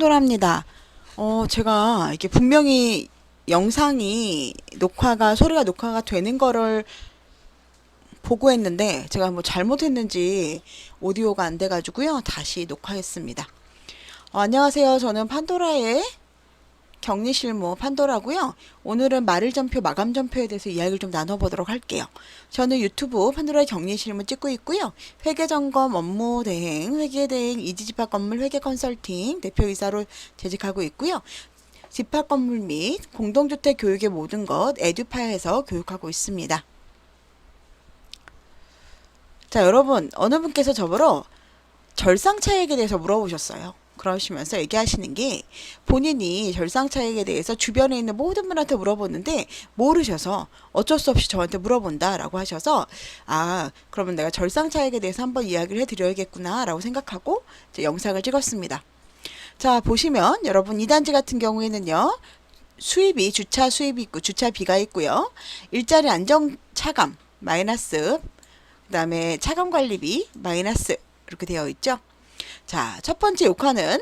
돌합니다. 어, 제가 이게 분명히 영상이 녹화가, 소리가 녹화가 되는 거를 보고 했는데, 제가 뭐 잘못했는지 오디오가 안 돼가지고요. 다시 녹화했습니다. 어, 안녕하세요. 저는 판도라의 격리실무 판도라고요. 오늘은 말을 전표, 마감 전표에 대해서 이야기를 좀 나눠보도록 할게요. 저는 유튜브 판도라의 격리실무 찍고 있고요. 회계 점검, 업무 대행, 회계 대행, 이지 집합 건물 회계 컨설팅 대표이사로 재직하고 있고요. 집합 건물 및 공동주택 교육의 모든 것 에듀파에서 교육하고 있습니다. 자, 여러분, 어느 분께서 저보러 절상 차익에 대해서 물어보셨어요. 그러시면서 얘기하시는 게 본인이 절상 차익에 대해서 주변에 있는 모든 분한테 물어보는데 모르셔서 어쩔 수 없이 저한테 물어본다라고 하셔서 아 그러면 내가 절상 차익에 대해서 한번 이야기를 해드려야겠구나라고 생각하고 이제 영상을 찍었습니다. 자 보시면 여러분 2단지 같은 경우에는요 수입이 주차 수입이 있고 주차비가 있고요 일자리 안정 차감 마이너스 그다음에 차감 관리비 마이너스 이렇게 되어 있죠. 자, 첫 번째 욕화는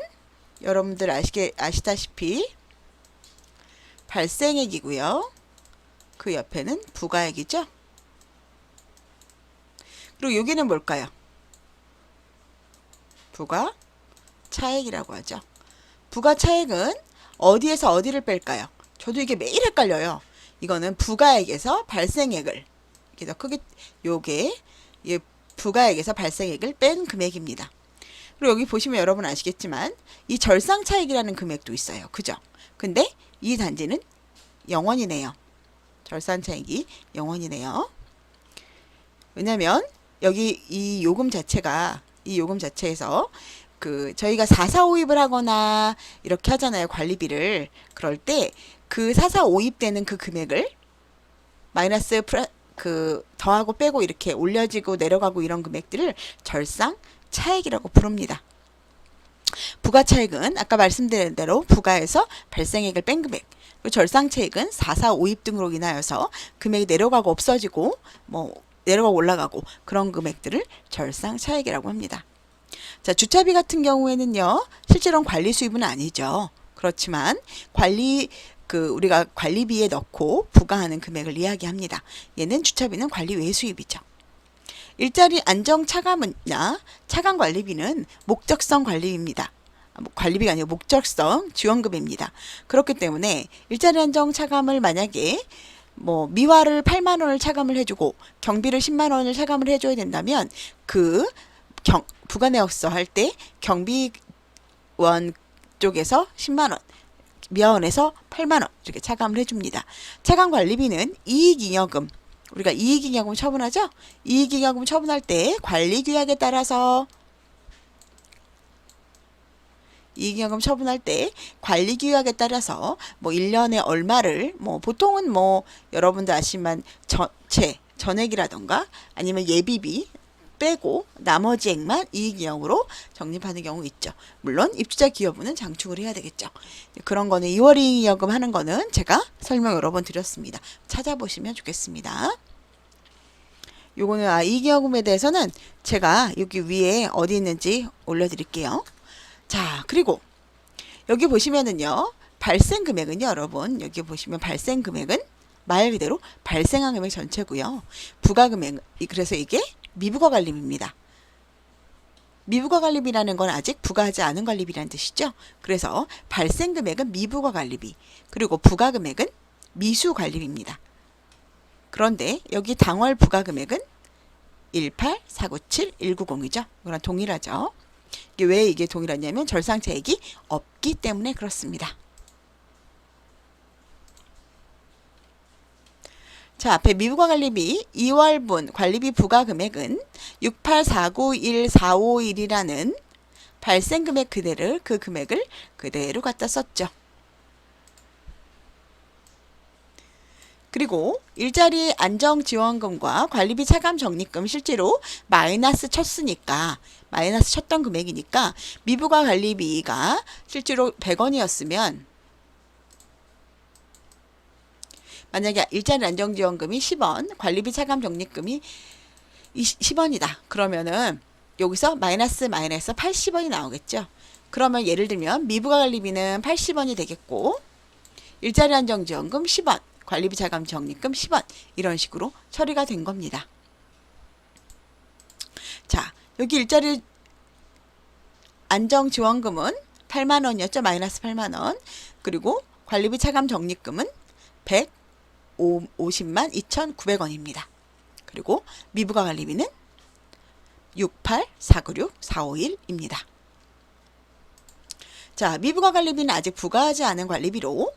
여러분들 아시게 아시다시피 발생액이고요. 그 옆에는 부가액이죠. 그리고 여기는 뭘까요? 부가 차액이라고 하죠. 부가 차액은 어디에서 어디를 뺄까요? 저도 이게 매일 헷갈려요. 이거는 부가액에서 발생액을 더 크게 요게 이 부가액에서 발생액을 뺀 금액입니다. 그리고 여기 보시면 여러분 아시겠지만 이 절상 차익이라는 금액도 있어요. 그죠? 근데 이 단지는 0원이네요. 절상 차익이 0원이네요. 왜냐면 여기 이 요금 자체가 이 요금 자체에서 그 저희가 445입을 하거나 이렇게 하잖아요. 관리비를. 그럴 때그 445입 되는 그 금액을 마이너스 프라, 그 더하고 빼고 이렇게 올려지고 내려가고 이런 금액들을 절상 차액이라고 부릅니다. 부가 차액은 아까 말씀드린 대로 부가에서 발생액을 뺀 금액. 그리고 절상 차액은 4, 4, 5입 등으로 인하여서 금액이 내려가고 없어지고 뭐 내려가고 올라가고 그런 금액들을 절상 차액이라고 합니다. 자, 주차비 같은 경우에는요. 실제로는 관리 수입은 아니죠. 그렇지만 관리 그 우리가 관리비에 넣고 부과하는 금액을 이야기합니다. 얘는 주차비는 관리 외 수입이죠. 일자리 안정 차감이나 차감 관리비는 목적성 관리입니다. 뭐 관리비가 아니고 목적성 지원금입니다. 그렇기 때문에 일자리 안정 차감을 만약에 뭐 미화를 8만 원을 차감을 해주고 경비를 10만 원을 차감을 해줘야 된다면 그 경, 부가내역서 할 때 경비원 쪽에서 10만 원, 미화원에서 8만 원 이렇게 차감을 해줍니다. 차감 관리비는 이익잉여금 우리가 이익잉여금 처분하죠? 이익잉여금 처분할 때 관리규약에 따라서 이익잉여금 처분할 때 관리규약에 따라서 뭐 1년에 얼마를 뭐 보통은 뭐 여러분들 아시만 전체 전액이라던가 아니면 예비비 빼고 나머지 액만 이익이익으로 적립하는 경우 있죠. 물론 입주자 기여부는 장축을 해야 되겠죠. 그런 거는 2월 이익이익금 하는 거는 제가 설명 여러 번 드렸습니다. 찾아보시면 좋겠습니다. 요거는 아 이익이익금에 대해서는 제가 여기 위에 어디 있는지 올려드릴게요. 자 그리고 여기 보시면은요 발생 금액은요 여러분 여기 보시면 발생 금액은 말 그대로 발생한 금액 전체고요. 부가 금액 그래서 이게 미부가 관리비입니다. 미부가 관리비라는 건 아직 부과하지 않은 관리비라는 뜻이죠. 그래서 발생 금액은 미부가 관리비, 그리고 부가 금액은 미수 관리비입니다. 그런데 여기 당월 부가 금액은 18497 190이죠. 이거랑 동일하죠. 이게 왜 이게 동일하냐면 절상차액이 없기 때문에 그렇습니다. 자, 앞에 미부과 관리비 2월분 관리비 부과 금액은 6849145일이라는 발생 금액 그대로 그 금액을 그대로 갖다 썼죠. 그리고 일자리 안정지원금과 관리비 차감 적립금 실제로 마이너스 쳤으니까 마이너스 쳤던 금액이니까 미부과 관리비가 실제로 100원이었으면 만약에 일자리 안정지원금이 10원, 관리비 차감 적립금이 10원이다. 그러면은 여기서 마이너스 마이너스 80원이 나오겠죠. 그러면 예를 들면 미부가 관리비는 80원이 되겠고 일자리 안정지원금 10원, 관리비 자금 적립금 10원 이런 식으로 처리가 된 겁니다. 자, 여기 일자리 안정지원금은 8만 원이었죠. 마이너스 8만 원. 그리고 관리비 차감 적립금은 150만 2,900원입니다. 그리고 미부가 관리비는 68496451입니다. 자, 미부가 관리비는 아직 부과하지 않은 관리비로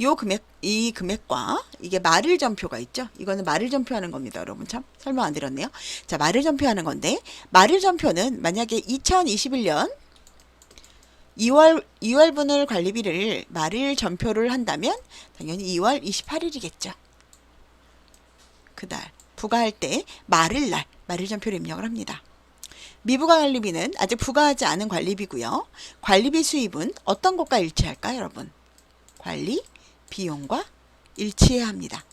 요 금액 이 금액과 이게 말일 전표가 있죠. 이거는 말일 전표하는 겁니다, 여러분. 참 설명 안 드렸네요. 자, 말일 전표하는 건데 말일 전표는 만약에 2021년 2월 2월분을 관리비를 말일 전표를 한다면 당연히 2월 28일이겠죠. 그날 부과할 때 말일 날 말일 전표를 입력을 합니다. 미부가 관리비는 아직 부과하지 않은 관리비고요. 관리비 수입은 어떤 것과 일치할까요, 여러분? 관리 비용과 일치해야 합니다.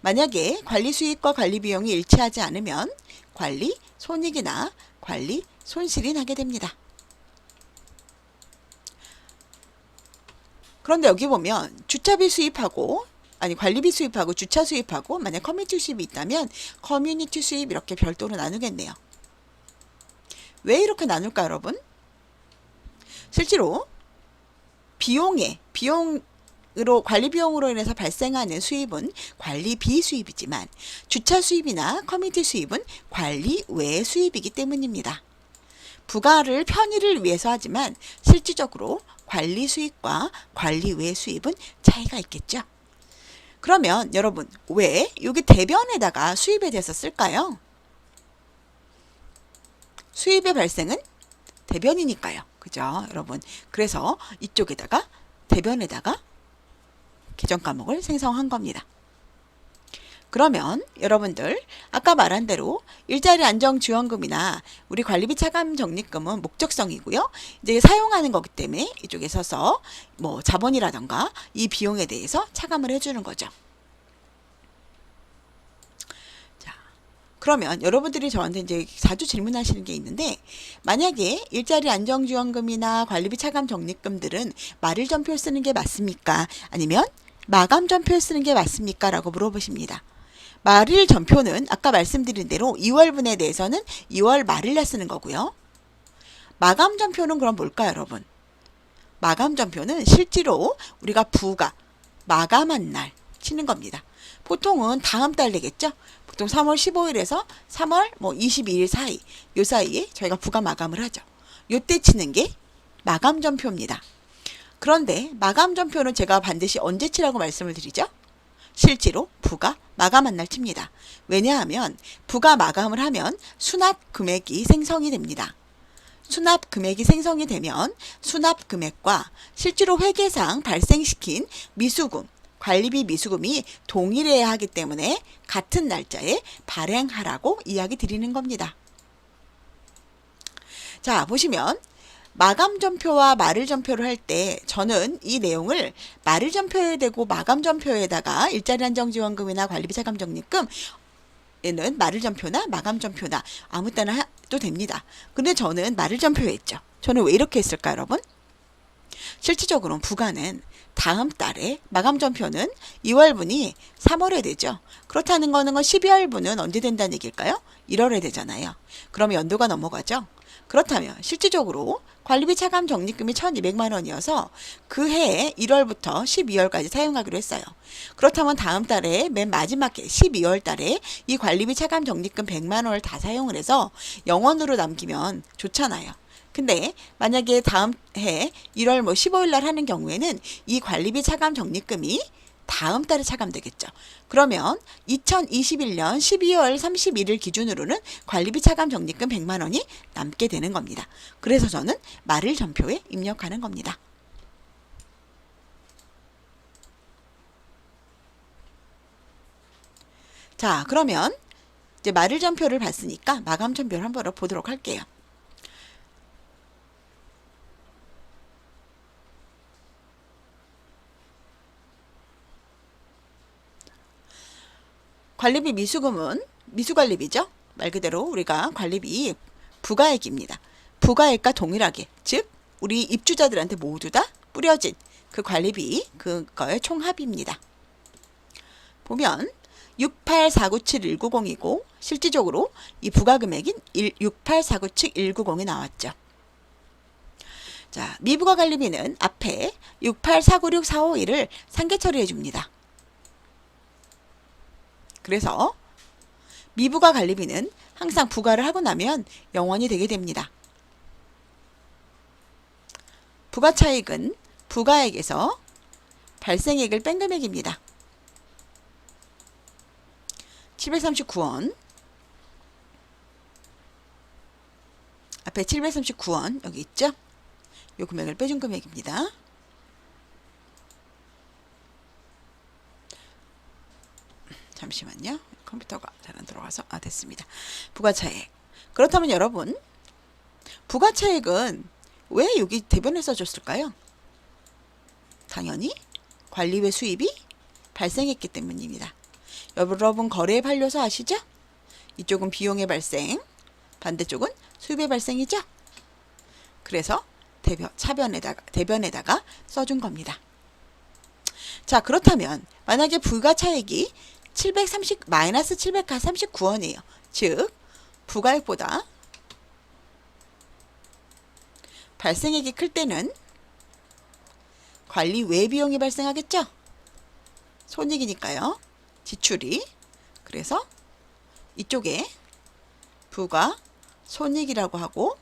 만약에 관리 수익과 관리 비용이 일치하지 않으면 관리 손익이나 관리 손실이 나게 됩니다. 그런데 여기 보면 주차비 수입하고 아니 관리비 수입하고 주차 수입하고 만약 커뮤니티 수입이 있다면 커뮤니티 수입 이렇게 별도로 나누겠네요. 왜 이렇게 나눌까 여러분? 실제로 비용에 비용으로 관리 비용으로 인해서 발생하는 수입은 관리비 수입이지만 주차 수입이나 커뮤니티 수입은 관리 외 수입이기 때문입니다. 부가를 편의를 위해서 하지만 실질적으로 관리 수익과 관리 외 수입은 차이가 있겠죠. 그러면 여러분 왜 여기 대변에다가 수입에 대해서 쓸까요? 수입의 발생은 대변이니까요. 그죠? 여러분. 그래서 이쪽에다가 대변에다가 계정 과목을 생성한 겁니다. 그러면 여러분들 아까 말한 대로 일자리 안정 지원금이나 우리 관리비 차감 적립금은 목적성이고요. 이제 사용하는 거기 때문에 이쪽에 서서 뭐 자본이라던가 이 비용에 대해서 차감을 해주는 거죠. 자, 그러면 여러분들이 저한테 이제 자주 질문하시는 게 있는데 만약에 일자리 안정 지원금이나 관리비 차감 적립금들은 말일 전표를 쓰는 게 맞습니까? 아니면 마감 전표를 쓰는 게 맞습니까? 라고 물어보십니다. 말일 전표는 아까 말씀드린 대로 2월분에 대해서는 2월 말일날 쓰는 거고요. 마감 전표는 그럼 뭘까요, 여러분? 마감 전표는 실제로 우리가 부가 마감한 날 치는 겁니다. 보통은 다음 달 되겠죠? 보통 3월 15일에서 3월 뭐 22일 사이, 요 사이에 저희가 부가 마감을 하죠. 요때 치는 게 마감 전표입니다. 그런데 마감 전표는 제가 반드시 언제 치라고 말씀을 드리죠? 실제로 부가 마감한 날 칩니다. 왜냐하면 부가 마감을 하면 수납 금액이 생성이 됩니다. 수납 금액이 생성이 되면 수납 금액과 실제로 회계상 발생시킨 미수금, 관리비 미수금이 동일해야 하기 때문에 같은 날짜에 발행하라고 이야기 드리는 겁니다. 자, 보시면 마감 전표와 말일 전표를 할 때 저는 이 내용을 말일 전표에 대고 마감 전표에다가 일자리 안정 지원금이나 관리비 차감 적립금 에는 말일 전표나 마감 전표나 아무 때나 해도 됩니다. 근데 저는 말일 전표에 했죠. 저는 왜 이렇게 했을까 여러분? 실질적으로는 부가는 다음 달에 마감 전표는 2월분이 3월에 되죠. 그렇다는 거는 건 12월분은 언제 된다는 얘기일까요? 1월에 되잖아요. 그러면 연도가 넘어가죠. 그렇다면 실질적으로 관리비 차감 적립금이 1200만 원이어서 그 해에 1월부터 12월까지 사용하기로 했어요. 그렇다면 다음 달에 맨 마지막 해 12월 달에 이 관리비 차감 적립금 100만 원을 다 사용을 해서 영원으로 남기면 좋잖아요. 근데 만약에 다음 해 1월 뭐 15일 날 하는 경우에는 이 관리비 차감 적립금이 다음 달에 차감되겠죠. 그러면 2021년 12월 31일 기준으로는 관리비 차감 적립금 100만 원이 남게 되는 겁니다. 그래서 저는 말을 전표에 입력하는 겁니다. 자, 그러면 이제 말을 전표를 봤으니까 마감 전표를 한번 보도록 할게요. 관리비 미수금은 미수관리비죠. 말 그대로 우리가 관리비 부가액입니다. 부가액과 동일하게 즉 우리 입주자들한테 모두 다 뿌려진 그 관리비 그거의 총합입니다. 보면 68497190이고 실질적으로 이 부가금액인 68497190이 나왔죠. 자, 미부가 관리비는 앞에 6849645를 상계 처리해 줍니다. 그래서 미부가 관리비는 항상 부가를 하고 나면 0원이 되게 됩니다. 부가 차익은 부가액에서 발생액을 뺀 금액입니다. 739원 앞에 739원 여기 있죠? 요 금액을 빼준 금액입니다. 잠시만요. 컴퓨터가 잘 안 들어가서 아 됐습니다. 부가차액. 그렇다면 여러분 부가차액은 왜 여기 대변에 써줬을까요? 당연히 관리외 수입이 발생했기 때문입니다. 여러분 거래의 반려서 아시죠? 이쪽은 비용의 발생, 반대쪽은 수입의 발생이죠? 그래서 대변, 차변에다가, 대변에다가 써준 겁니다. 자, 그렇다면 만약에 부가차액이 730, 마이너스 739원이에요. 즉, 부가액보다 발생액이 클 때는 관리 외 비용이 발생하겠죠? 손익이니까요. 지출이. 그래서 이쪽에 부가 손익이라고 하고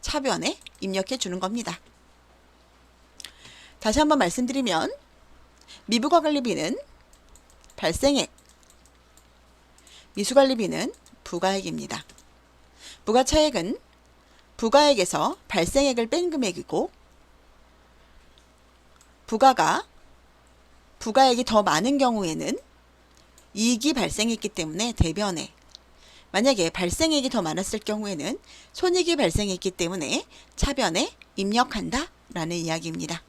차변에 입력해 주는 겁니다. 다시 한번 말씀드리면 미부가 관리비는 발생액, 미수관리비는 부가액입니다. 부가차액은 부가액에서 발생액을 뺀 금액이고 부가가 부가액이 더 많은 경우에는 이익이 발생했기 때문에 대변에 만약에 발생액이 더 많았을 경우에는 손익이 발생했기 때문에 차변에 입력한다 라는 이야기입니다.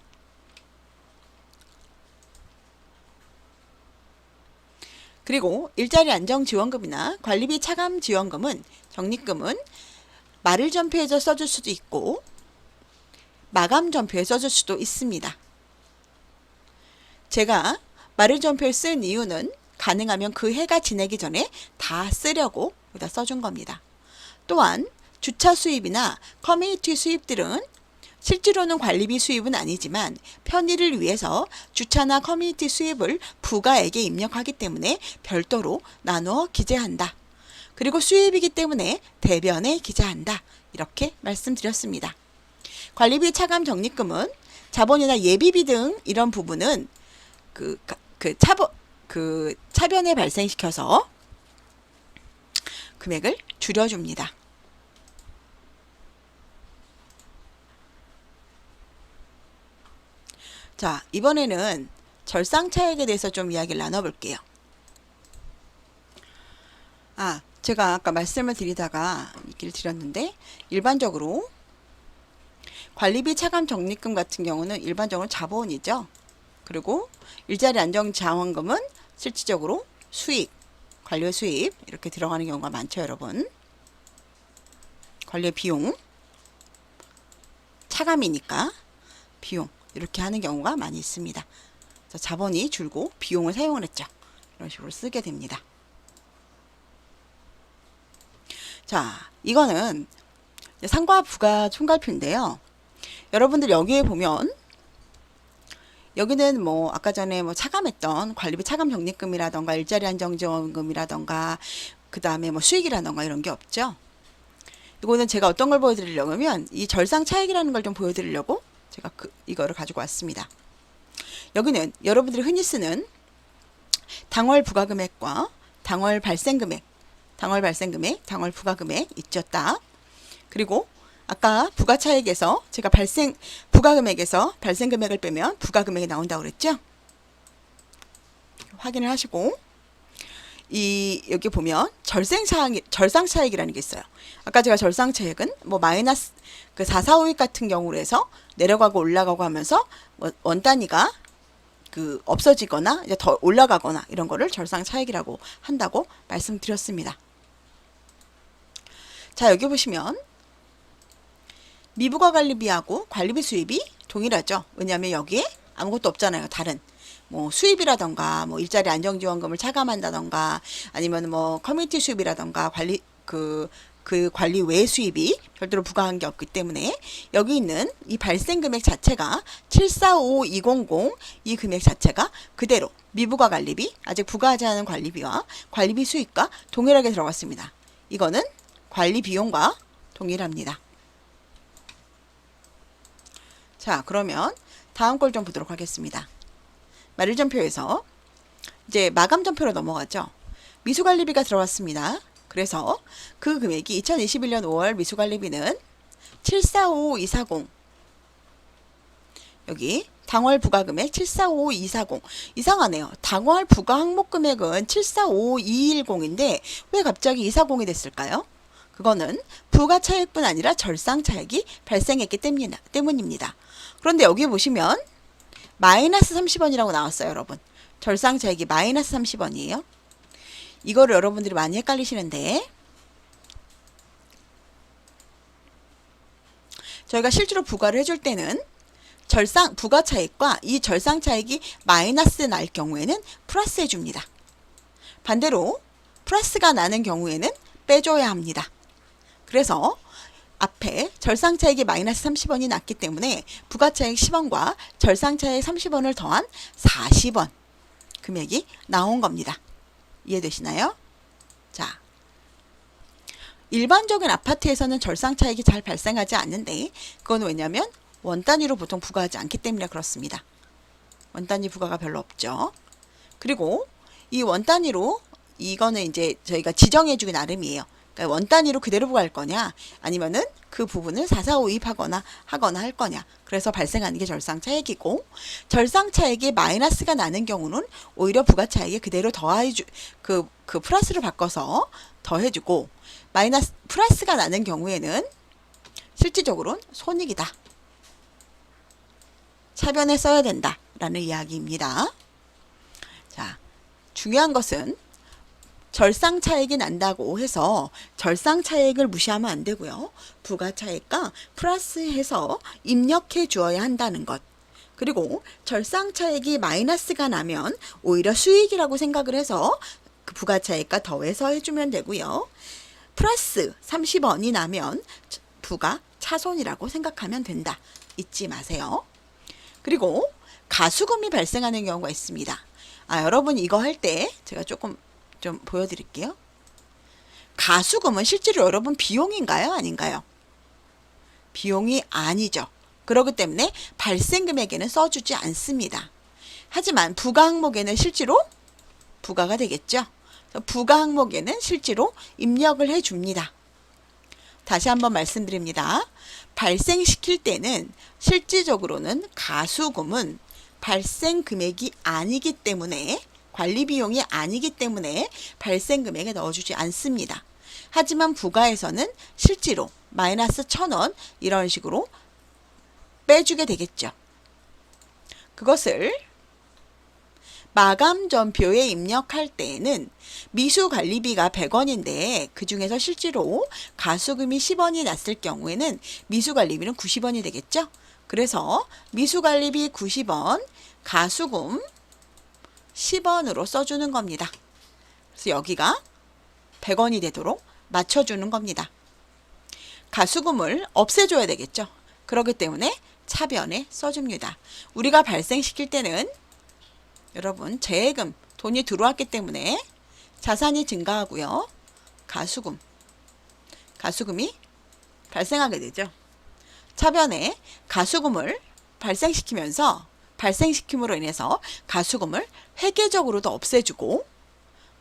그리고 일자리 안정 지원금이나 관리비 차감 지원금은 적립금은 말을 전표해서 써줄 수도 있고 마감 전표에 써줄 수도 있습니다. 제가 말을 전표에 쓴 이유는 가능하면 그 해가 지내기 전에 다 쓰려고 써준 겁니다. 또한 주차 수입이나 커뮤니티 수입 들은 실제로는 관리비 수입은 아니지만 편의를 위해서 주차나 커뮤니티 수입을 부가액에 입력하기 때문에 별도로 나누어 기재한다. 그리고 수입이기 때문에 대변에 기재한다. 이렇게 말씀드렸습니다. 관리비 차감 적립금은 자본이나 예비비 등 이런 부분은 그, 그 차본, 그 차변에 발생시켜서 금액을 줄여줍니다. 자, 이번에는 절상 차액에 대해서 좀 이야기를 나눠볼게요. 아, 제가 아까 말씀을 드리다가 얘기를 드렸는데, 일반적으로 관리비 차감 적립금 같은 경우는 일반적으로 자본이죠. 그리고 일자리 안정 자원금은 실질적으로 수익, 관료 수입 이렇게 들어가는 경우가 많죠, 여러분. 관료 비용, 차감이니까 비용 이렇게 하는 경우가 많이 있습니다. 자본이 줄고 비용을 사용을 했죠. 이런 식으로 쓰게 됩니다. 자, 이거는 상과 부가 총괄표인데요. 여러분들 여기에 보면 여기는 뭐 아까 전에 뭐 차감했던 관리비 차감 적립금이라던가 일자리 안정 지원금이라던가 그 다음에 뭐 수익이라던가 이런 게 없죠. 이거는 제가 어떤 걸 보여드리려고 하면 이 절상 차익이라는 걸 좀 보여드리려고 제가 그 이거를 가지고 왔습니다. 여기는 여러분들이 흔히 쓰는 당월 부가금액과 당월 발생금액, 당월 발생금액, 당월 부가금액 있죠, 딱. 그리고 아까 부가차액에서 제가 발생 부가금액에서 발생금액을 빼면 부가금액이 나온다고 그랬죠? 확인을 하시고 이 여기 보면 절생 차익 절상 차익이라는 게 있어요. 아까 제가 절상 차익은 뭐 마이너스 그 445익 같은 경우로 해서 내려가고 올라가고 하면서 뭐원 단위가 그 없어지거나 이제 더 올라가거나 이런 거를 절상 차익이라고 한다고 말씀드렸습니다. 자, 여기 보시면 미부가 관리비하고 관리비 수입이 동일하죠. 왜냐하면 여기에 아무것도 없잖아요. 다른 뭐 수입이라던가 뭐 일자리 안정지원금을 차감한다던가 아니면 뭐 커뮤니티 수입이라던가 관리 그그 관리 외 수입이 별도로 부과한 게 없기 때문에 여기 있는 이 발생 금액 자체가 745200 이 금액 자체가 그대로 미부가 관리비 아직 부과하지 않은 관리비와 관리비 수입과 동일하게 들어갔습니다. 이거는 관리 비용과 동일합니다. 자, 그러면 다음 걸 좀 보도록 하겠습니다. 마를점표에서 이제 마감점표로 넘어가죠. 미수관리비가 들어왔습니다. 그래서 그 금액이 2021년 5월 미수관리비는 745240 여기 당월 부가금액 745240 이상하네요. 당월 부가 항목 금액은 745210인데 왜 갑자기 240이 됐을까요? 그거는 부가 차액뿐 아니라 절상 차액이 발생했기 때문입니다. 그런데 여기 보시면 마이너스 30원이라고 나왔어요, 여러분. 절상 차액이 마이너스 30원이에요. 이거를 여러분들이 많이 헷갈리시는데 저희가 실제로 부과를 해줄 때는 절상 부가 차액과 이 절상 차액이 마이너스 날 경우에는 플러스 해줍니다. 반대로 플러스가 나는 경우에는 빼줘야 합니다. 그래서 앞에 절상차액이 마이너스 30원이 났기 때문에 부가차액 10원과 절상차액 30원을 더한 40원 금액이 나온 겁니다. 이해되시나요? 자, 일반적인 아파트에서는 절상차액이 잘 발생하지 않는데 그건 왜냐면 원 단위로 보통 부과하지 않기 때문에 그렇습니다. 원 단위 부과가 별로 없죠. 그리고 이 원 단위로 이거는 이제 저희가 지정해주기 나름이에요. 그러니까 원 단위로 그대로 부과할 거냐, 아니면은 그 부분을 445입하거나 하거나 할 거냐. 그래서 발생하는 게 절상차액이고, 절상차액이 마이너스가 나는 경우는 오히려 부가차액에 그대로 더해주, 그, 그 플러스를 바꿔서 더해주고, 마이너스, 플러스가 나는 경우에는 실질적으로는 손익이다. 차변에 써야 된다. 라는 이야기입니다. 자, 중요한 것은 절상 차액이 난다고 해서 절상 차액을 무시하면 안 되고요. 부가 차액과 플러스해서 입력해 주어야 한다는 것. 그리고 절상 차액이 마이너스가 나면 오히려 수익이라고 생각을 해서 그 부가 차액과 더해서 해주면 되고요. 플러스 30원이 나면 부가 차손이라고 생각하면 된다. 잊지 마세요. 그리고 가수금이 발생하는 경우가 있습니다. 아, 여러분 이거 할 때 제가 조금 좀 보여드릴게요. 가수금은 실제로 여러분 비용인가요? 아닌가요? 비용이 아니죠. 그렇기 때문에 발생 금액에는 써주지 않습니다. 하지만 부가 항목에는 실제로 부가가 되겠죠. 부가 항목에는 실제로 입력을 해줍니다. 다시 한번 말씀드립니다. 발생시킬 때는 실질적으로는 가수금은 발생 금액이 아니기 때문에 관리 비용이 아니기 때문에 발생 금액에 넣어주지 않습니다. 하지만 부가에서는 실제로 마이너스 1000원 이런 식으로 빼주게 되겠죠. 그것을 마감 전표에 입력할 때에는 미수 관리비가 100원인데 그 중에서 실제로 가수금이 10원이 났을 경우에는 미수 관리비는 90원이 되겠죠. 그래서 미수 관리비 90원, 가수금 10원으로 써주는 겁니다. 그래서 여기가 100원이 되도록 맞춰주는 겁니다. 가수금을 없애줘야 되겠죠. 그렇기 때문에 차변에 써줍니다. 우리가 발생시킬 때는 여러분 재해금 돈이 들어왔기 때문에 자산이 증가하고요. 가수금 가수금이 발생하게 되죠. 차변에 가수금을 발생시키면서 발생시킴으로 인해서 가수금을 회계적으로도 없애주고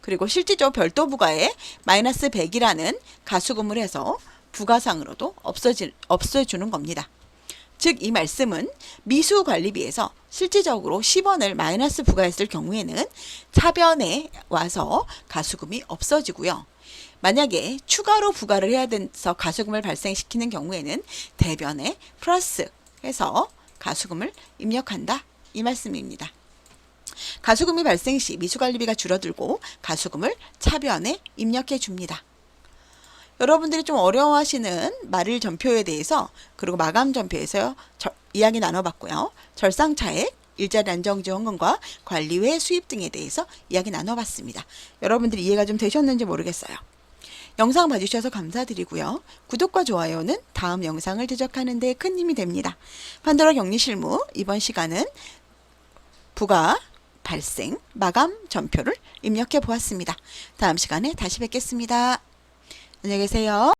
그리고 실질적 별도 부가에 마이너스 100이라는 가수금을 해서 부가상으로도 없어지, 없애주는 겁니다. 즉 이 말씀은 미수 관리비에서 실질적으로 10원을 마이너스 부과했을 경우에는 차변에 와서 가수금이 없어지고요. 만약에 추가로 부과를 해야 돼서 가수금을 발생시키는 경우에는 대변에 플러스 해서 가수금을 입력한다. 이 말씀입니다. 가수금이 발생 시 미수관리비가 줄어들고 가수금을 차변에 입력해 줍니다. 여러분들이 좀 어려워하시는 말일 전표에 대해서 그리고 마감 전표에서 저- 이야기 나눠봤고요. 절상차액, 일자리 안정지원금과 관리외 수입 등에 대해서 이야기 나눠봤습니다. 여러분들이 이해가 좀 되셨는지 모르겠어요. 영상 봐주셔서 감사드리고요. 구독과 좋아요는 다음 영상을 제작하는 데 큰 힘이 됩니다. 판도라 격리 실무 이번 시간은 부가 발생 마감 전표를 입력해 보았습니다. 다음 시간에 다시 뵙겠습니다. 안녕히 계세요.